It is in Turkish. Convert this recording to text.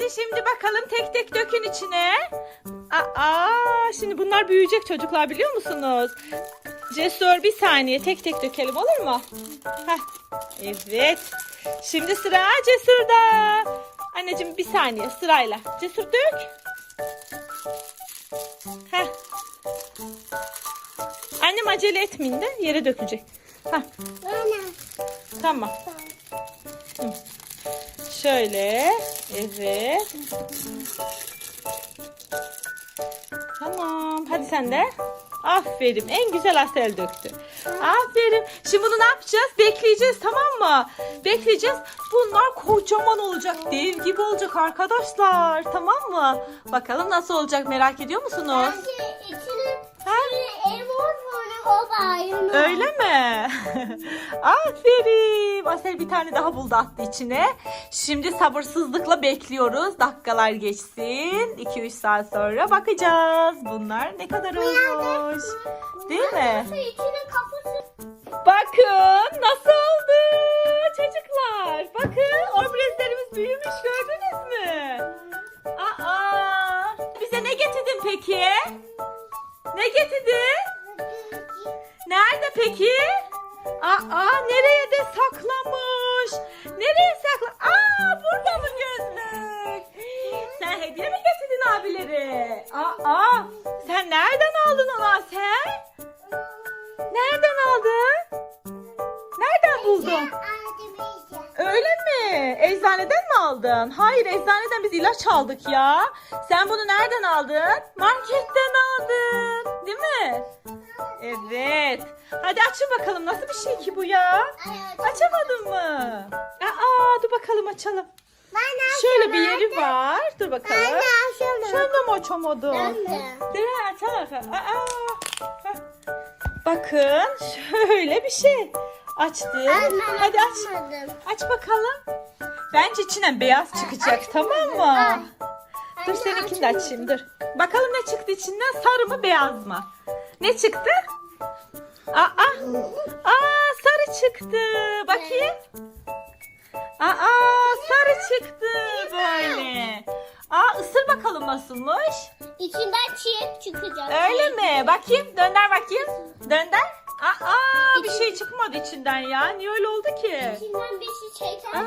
Hadi şimdi bakalım tek tek dökün içine. Aa, şimdi bunlar büyüyecek çocuklar biliyor musunuz? Cesur bir saniye tek tek dökelim olur mu? Heh, evet. Şimdi sıra Cesur'da. Anneciğim bir saniye sırayla. Cesur dök. Heh. Annem acele etmeyin de yere dökecek. Heh, tamam. Hı. Şöyle. Evet. Tamam. Hadi sen de. Aferin. En güzel Asel döktü. Aferin. Şimdi bunu ne yapacağız? Bekleyeceğiz tamam mı? Bekleyeceğiz. Bunlar kocaman olacak. Dev gibi olacak arkadaşlar. Tamam mı? Bakalım nasıl olacak merak ediyor musunuz? Bence içine Ha? Ayrılmaz. Öyle mi? Aferin. Asel bir tane daha buldu attı içine. Şimdi sabırsızlıkla bekliyoruz. Dakikalar geçsin. 2-3 saat sonra bakacağız. Bunlar ne kadar olmuş. Değil mi? Bakın nasıl oldu çocuklar. Bakın obrezlerimiz büyümüş gördünüz mü? Aa, bize ne getirdin peki? Ne getirdin? Nerede peki? Aa nereye de saklamış? Nereye sakla? Aa burada mı gözlük? Sen hediye mi getirdin abileri? Aa sen nereden aldın onu sen? Nereden aldın? Nereden buldun? Öyle mi? Eczaneden mi aldın? Hayır eczaneden biz ilaç aldık ya. Sen bunu nereden aldın? Marketten aldın. Evet. Hadi açın bakalım nasıl bir şey ki bu ya? Açamadın mı? Aa dur bakalım açalım. Şöyle bir yeri var. Dur bakalım. Sen de mi açamadın? Ben de. Değil mi? Açalım. Aa. Bakın şöyle bir şey. Açtım. Hadi aç. Aç bakalım. Bence içinden beyaz çıkacak tamam mı? Dur seninkini de açayım dur. Bakalım ne çıktı içinden sarı mı beyaz mı? Ne çıktı? Aa, aa sarı çıktı. Bakayım. Aa sarı çıktı böyle. Aa ısır bakalım nasılmış. İçinden çiğet çıkacak. Öyle mi? Bakayım dönder bakayım. Dönder. Aa bir şey çıkmadı içinden ya. Niye öyle oldu ki? İçinden bir şey çeker. Aa.